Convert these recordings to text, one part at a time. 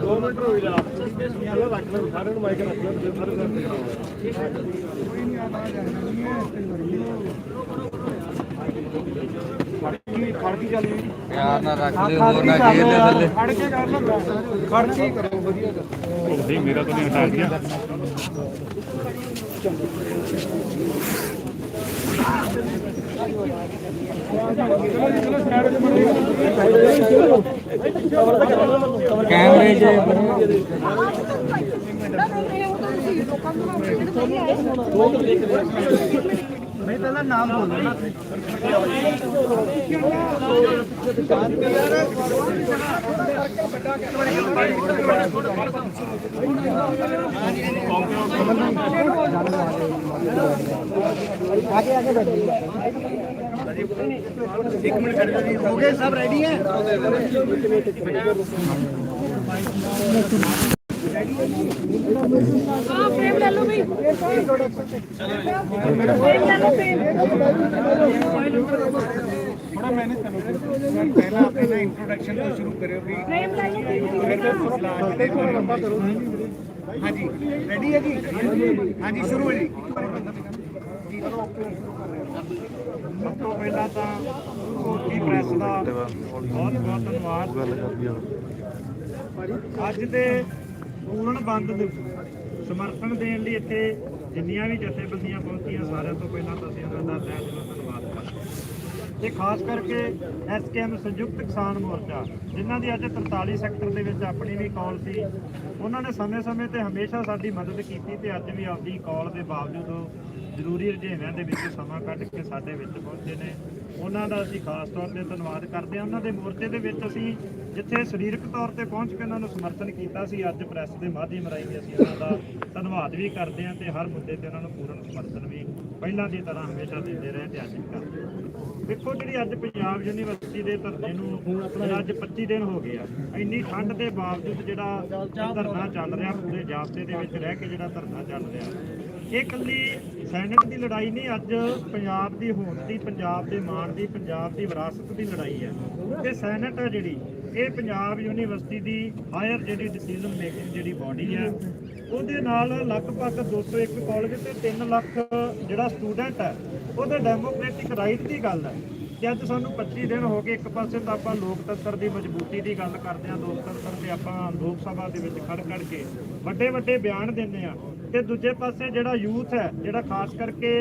ਦੋ ਮਿੰਟ ਰੁਕ ਜਾ ਇਹ ਰੱਖ ਲੈ ਸਾਰੇ ਨੂੰ ਮਾਈਕ ਰੱਖ ਲੈ ਸਾਰੇ ਨੂੰ ਖੜਕੀ ਚੱਲੀ ਪਿਆਰ ਨਾਲ ਰੱਖ ਲਿਓ ਹੋਰ ਨਾ ਖੇਲ ਲੈ ਥੱਲੇ। ਖੜ ਕੇ ਕਰ ਲਓ ਖੜਕੀ ਕਰੋ ਵਧੀਆ। ਨਹੀਂ ਮੇਰਾ ਤਾਂ ਨਹੀਂ ਹਟਾ ਗਿਆ ਕੈਮਰੇ 'ਚ ਨਹੀਂ ਪਹਿਲਾਂ ਨਾਮ ਬੋਲੋ ਨਾ आगे आगे बैठिए एक मिनट खड़े हो जाइए। हो गए सब रेडी हैं हाँ फ्रेम ले लो भाई फ्रेम ले लो फ्रेम थोड़ा मैंने पहला अपना इंट्रोडक्शन तो शुरू करो भी फ्रेम ले लो हाँ जी रेडी है जी हाँ जी शुरू है जी ਸਭ ਤੋਂ ਪਹਿਲਾਂ ਤਾਂ ਕੋਟੀ ਪ੍ਰੈਸ ਦਾ ਬਹੁਤ ਬਹੁਤ ਧੰਨਵਾਦ ਅੱਜ ਦੇ ਪੂਰਨ ਬੰਦ ਸਮਰਥਨ ਦੇਣ ਲਈ ਇੱਥੇ ਜਿੰਨੀਆਂ ਵੀ ਜਥੇਬੰਦੀਆਂ ਪਹੁੰਚੀਆਂ, ਸਾਰਿਆਂ ਤੋਂ ਪਹਿਲਾਂ ਤਾਂ ਅਸੀਂ ਉਹਨਾਂ ਦਾ ਤਹਿ ਦਿਲੋਂ ਧੰਨਵਾਦ ਕਰਦੇ ਹਾਂ। ਤੇ ਖਾਸ ਕਰਕੇ ਐਸਕੇਐਮ ਸੰਯੁਕਤ ਕਿਸਾਨ ਮੋਰਚਾ, ਜਿਨ੍ਹਾਂ ਦੀ ਅੱਜ 43 ਸੈਕਟਰ ਦੇ ਵਿੱਚ ਆਪਣੀ ਵੀ ਕਾਲ ਸੀ, ਉਹਨਾਂ ਨੇ ਸਮੇਂ-ਸਮੇਂ ਤੇ ਹਮੇਸ਼ਾ ਸਾਡੀ ਮਦਦ ਕੀਤੀ ਤੇ ਅੱਜ ਵੀ ਆਪਦੀ ਕਾਲ ਦੇ ਬਾਵਜੂਦ ਜ਼ਰੂਰੀ ਰੁਝੇਵਿਆਂ ਦੇ ਵਿੱਚ ਸਮਾਂ ਕੱਢ ਕੇ ਸਾਡੇ ਵਿੱਚ ਪਹੁੰਚੇ ਨੇ। ਉਹਨਾਂ ਦਾ ਅਸੀਂ ਖਾਸ ਤੌਰ ਤੇ ਧੰਨਵਾਦ ਕਰਦੇ ਹਾਂ। ਉਹਨਾਂ ਦੇ ਮੋਰਚੇ ਦੇ ਵਿੱਚ ਅਸੀਂ ਜਿੱਥੇ ਸਰੀਰਕ ਤੌਰ ਤੇ ਪਹੁੰਚ ਕੇ ਉਹਨਾਂ ਨੂੰ ਸਮਰਥਨ ਕੀਤਾ ਸੀ, ਅੱਜ ਪ੍ਰੈਸ ਦੇ ਮਾਧਿਅਮ ਰਾਹੀਂ ਵੀ ਅਸੀਂ ਉਹਨਾਂ ਦਾ ਧੰਨਵਾਦ ਵੀ ਕਰਦੇ ਹਾਂ ਤੇ ਹਰ ਮੁੱਦੇ ਤੇ ਉਹਨਾਂ ਨੂੰ ਪੂਰਨ ਸਮਰਥਨ ਵੀ ਪਹਿਲਾਂ ਦੀ ਤਰ੍ਹਾਂ ਹਮੇਸ਼ਾ ਦਿੰਦੇ ਰਹੇ ਤੇ ਅੱਜ ਵੀ ਕਰਦੇ ਹਾਂ। ਦੇਖੋ ਜਿਹੜੀ ਅੱਜ ਪੰਜਾਬ ਯੂਨੀਵਰਸਿਟੀ ਦੇ ਧਰਨੇ ਨੂੰ ਅੱਜ 25 ਦਿਨ ਹੋ ਗਏ ਆ, ਇੰਨੀ ਠੰਡ ਦੇ ਬਾਵਜੂਦ ਜਿਹੜਾ ਧਰਨਾ ਚੱਲ ਰਿਹਾ ਪੂਰੇ ਜਾਬਤੇ ਦੇ ਵਿੱਚ ਰਹਿ ਕੇ ਜਿਹੜਾ ਧਰਨਾ ਚੱਲ ਰਿਹਾ। ਇਹ ਇਕੱਲੀ ਸੈਨਿਕ ਦੀ ਲੜਾਈ ਨਹੀਂ, ਅੱਜ ਪੰਜਾਬ ਦੀ ਹੋਂਦ ਦੀ, ਪੰਜਾਬ ਦੇ ਮਾਣ ਦੀ, ਪੰਜਾਬ ਦੀ ਵਿਰਾਸਤ ਦੀ ਲੜਾਈ ਹੈ ਤੇ ਸੈਨੇਟ ਹੈ ਜਿਹੜੀ, ਇਹ ਪੰਜਾਬ ਯੂਨੀਵਰਸਿਟੀ ਦੀ ਹਾਇਰ ਜਿਹੜੀ ਡਿਸੀਜਨ ਮੇਕਿੰਗ ਜਿਹੜੀ ਬਾਡੀ ਹੈ ਉਹਦੇ ਨਾਲ ਲਗਭਗ 201 ਕਾਲਜ ਤੇ 3 ਲੱਖ ਜਿਹੜਾ ਸਟੂਡੈਂਟ ਹੈ, ਉਹਦੇ ਡੈਮੋਕ੍ਰੈਟਿਕ ਰਾਈਟ ਦੀ ਗੱਲ ਹੈ। ਤੇ ਅੱਜ ਸਾਨੂੰ 25 ਦਿਨ ਹੋ ਗਏ ਇੱਕ ਪਾਸੇ ਤਾਂ ਆਪਾਂ ਲੋਕਤੰਤਰ ਦੀ ਮਜ਼ਬੂਤੀ ਦੀ ਗੱਲ ਕਰਦੇ ਹਾਂ, ਲੋਕਤੰਤਰ ਤੇ ਆਪਾਂ ਲੋਕ ਸਭਾ ਦੇ ਵਿੱਚ ਖੜ ਖੜ ਕੇ ਵੱਡੇ ਵੱਡੇ ਬਿਆਨ ਦਿੰਦੇ ਆ ਤੇ ਦੂਜੇ ਪਾਸੇ ਜਿਹੜਾ ਯੂਥ ਹੈ, ਜਿਹੜਾ ਖਾਸ ਕਰਕੇ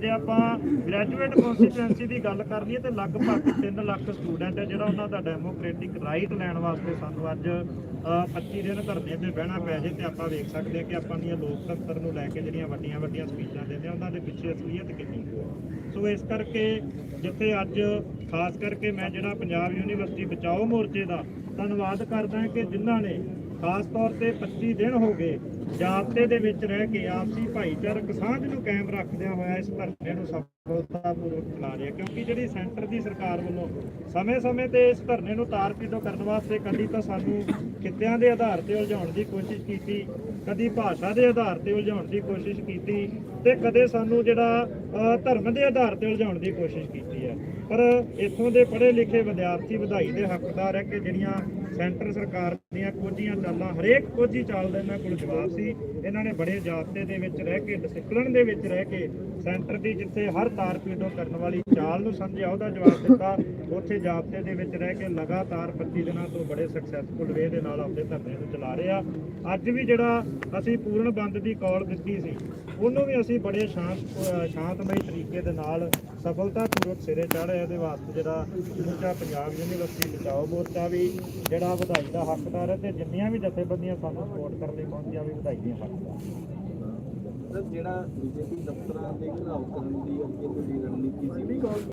ਜੇ ਆਪਾਂ ਗ੍ਰੈਜੂਏਟ ਕਨਸਟੀਟੂਐਂਸੀ ਦੀ ਗੱਲ ਕਰ ਲਈਏ, ਤੇ ਲਗਭਗ 3 ਲੱਖ ਸਟੂਡੈਂਟ ਹੈ ਜਿਹੜਾ ਉਹਨਾਂ ਦਾ ਡੈਮੋਕ੍ਰੈਟਿਕ ਰਾਈਟ ਲੈਣ ਵਾਸਤੇ ਸਾਨੂੰ ਅੱਜ, ਅਹ 25 ਦਿਨ ਧਰਨੇ ਤੇ ਬਹਿਣਾ ਪੈ ਜੇ ਤੇ ਆਪਾਂ ਵੇਖ ਸਕਦੇ ਹਾਂ ਕਿ ਆਪਾਂ ਦੀਆਂ ਲੋਕਤੰਤਰ ਨੂੰ ਲੈ ਕੇ ਜਿਹੜੀਆਂ ਵੱਡੀਆਂ ਵੱਡੀਆਂ ਸਪੀਚਾਂ ਦਿੰਦੇ ਆ, ਉਹਨਾਂ ਦੇ ਪਿੱਛੇ ਅਸਲੀਅਤ ਕਿੰਨੀ ਹੈ ਸੋ ਇਸ ਕਰਕੇ ਜਿੱਥੇ ਅੱਜ ਖਾਸ ਕਰਕੇ ਮੈਂ ਜਿਹੜਾ ਪੰਜਾਬ ਯੂਨੀਵਰਸਿਟੀ ਬਚਾਓ ਮੋਰਚੇ ਦਾ ਧੰਨਵਾਦ ਕਰਦਾ ਕਿ ਜਿਨ੍ਹਾਂ ਨੇ ਖਾਸ ਤੌਰ ਤੇ 25 ਦਿਨ ਹੋ ਗਏ ਜਾਬਤੇ ਦੇ ਵਿੱਚ ਰਹਿ ਕੇ ਆਪਸੀ ਭਾਈਚਾਰਕ ਸਾਂਝ ਨੂੰ ਕਾਇਮ ਰੱਖਦਿਆਂ ਹੋਇਆ ਇਸ ਧਰਨੇ ਨੂੰ ਸਫਲਤਾਪੂਰਵਕ ਚਲਾ ਰਿਹਾ ਕਿਉਂਕਿ ਜਿਹੜੀ ਸੈਂਟਰ ਦੀ ਸਰਕਾਰ ਵੱਲੋਂ ਸਮੇਂ-ਸਮੇਂ ਤੇ ਇਸ ਧਰਨੇ ਨੂੰ ਤਾਰਪੀਡੋ ਕਰਨ ਵਾਸਤੇ ਕਦੀ ਤਾਂ ਸਾਨੂੰ ਕਿੱਤਿਆਂ ਦੇ ਆਧਾਰ ਤੇ ਉਲਝਾਉਣ ਦੀ ਕੋਸ਼ਿਸ਼ ਕੀਤੀ, ਕਦੀ ਭਾਸ਼ਾ ਦੇ ਆਧਾਰ ਤੇ ਉਲਝਾਉਣ ਦੀ ਕੋਸ਼ਿਸ਼ ਕੀਤੀ ਤੇ ਕਦੇ ਸਾਨੂੰ ਜਿਹੜਾ ਧਰਮ ਦੇ ਆਧਾਰ ਤੇ ਉਲਝਾਉਣ ਦੀ ਕੋਸ਼ਿਸ਼ ਕੀਤੀ ਹੈ। ਪਰ ਇੱਥੋਂ ਦੇ ਪੜ੍ਹੇ ਲਿਖੇ ਵਿਦਿਆਰਥੀ, ਵਧਾਈ ਦੇ ਹੱਕਦਾਰ ਹੈ ਕਿ ਜਿਹੜੀਆਂ ਸੈਂਟਰ ਸਰਕਾਰ ਦੀਆਂ ਕੋਝੀਆਂ ਚਾਲਾਂ, ਹਰੇਕ ਕੋਝੀ ਚਾਲ ਦਾ ਇਹਨਾਂ ਕੋਲ ਜਵਾਬ ਸੀ। ਇਹਨਾਂ ਨੇ ਬੜੇ ਜਾਬਤੇ ਦੇ ਵਿੱਚ ਰਹਿ ਕੇ ਡਿਸਪਲਿਨ ਦੇ ਵਿੱਚ ਰਹਿ ਕੇ ਸੈਂਟਰ ਦੀ ਜਿੱਥੇ ਹਰ ਤਾਰ ਪੀਡੋ ਕਰਨ ਵਾਲੀ ਚਾਲ ਨੂੰ ਸਮਝਿਆ, ਉਹਦਾ ਜਵਾਬ ਦਿੱਤਾ। ਉੱਥੇ ਜਾਬਤੇ ਦੇ ਵਿੱਚ ਰਹਿ ਕੇ ਲਗਾਤਾਰ 25 ਦਿਨਾਂ ਤੋਂ ਬੜੇ ਸਕਸੈਸਫੁਲ ਵੇ ਦੇ ਨਾਲ ਆਪਣੇ ਧਰਨੇ ਨੂੰ ਚਲਾ ਰਹੇ। ਆ ਅੱਜ ਵੀ ਜਿਹੜਾ ਅਸੀਂ ਪੂਰਨ ਬੰਦ ਦੀ ਕਾਲ ਦਿੱਤੀ ਸੀ, ਉਹਨੂੰ ਵੀ ਅਸੀਂ ਬੜੇ ਸ਼ਾਂਤ ਸ਼ਾਂਤਮਈ ਤਰੀਕੇ ਦੇ ਨਾਲ ਸਫਲਤਾਪੂਰਵਕ ਸਿਰੇ ਚਾੜਿਆ ਇਹਦੇ ਵਾਸਤੇ ਜਿਹੜਾ ਸਮੁੱਚਾ ਪੰਜਾਬ ਯੂਨੀਵਰਸਿਟੀ, ਬਚਾਓ ਮੋਰਚਾ ਵੀ ਜਿਹੜਾ ਵਧਾਈ ਦਾ ਹੱਕਦਾਰ ਹੈ ਤੇ ਜਿੰਨੀਆਂ ਵੀ ਜਥੇਬੰਦੀਆਂ ਸਾਨੂੰ ਸਪੋਰਟ ਕਰਨ ਲਈ ਪਹੁੰਚੀਆਂ, ਵੀ ਵਧਾਈ ਦੀਆਂ ਹੱਕਦਾਰ ਜਿਹੜਾ ਬੀਜੇਪੀ ਦਫ਼ਤਰਾਂ ਦੇ ਘਿਰਾਓ ਕਰਨ ਦੀ ਅੱਗੇ ਕੋਈ ਰਣਨੀਤੀ ਸੀ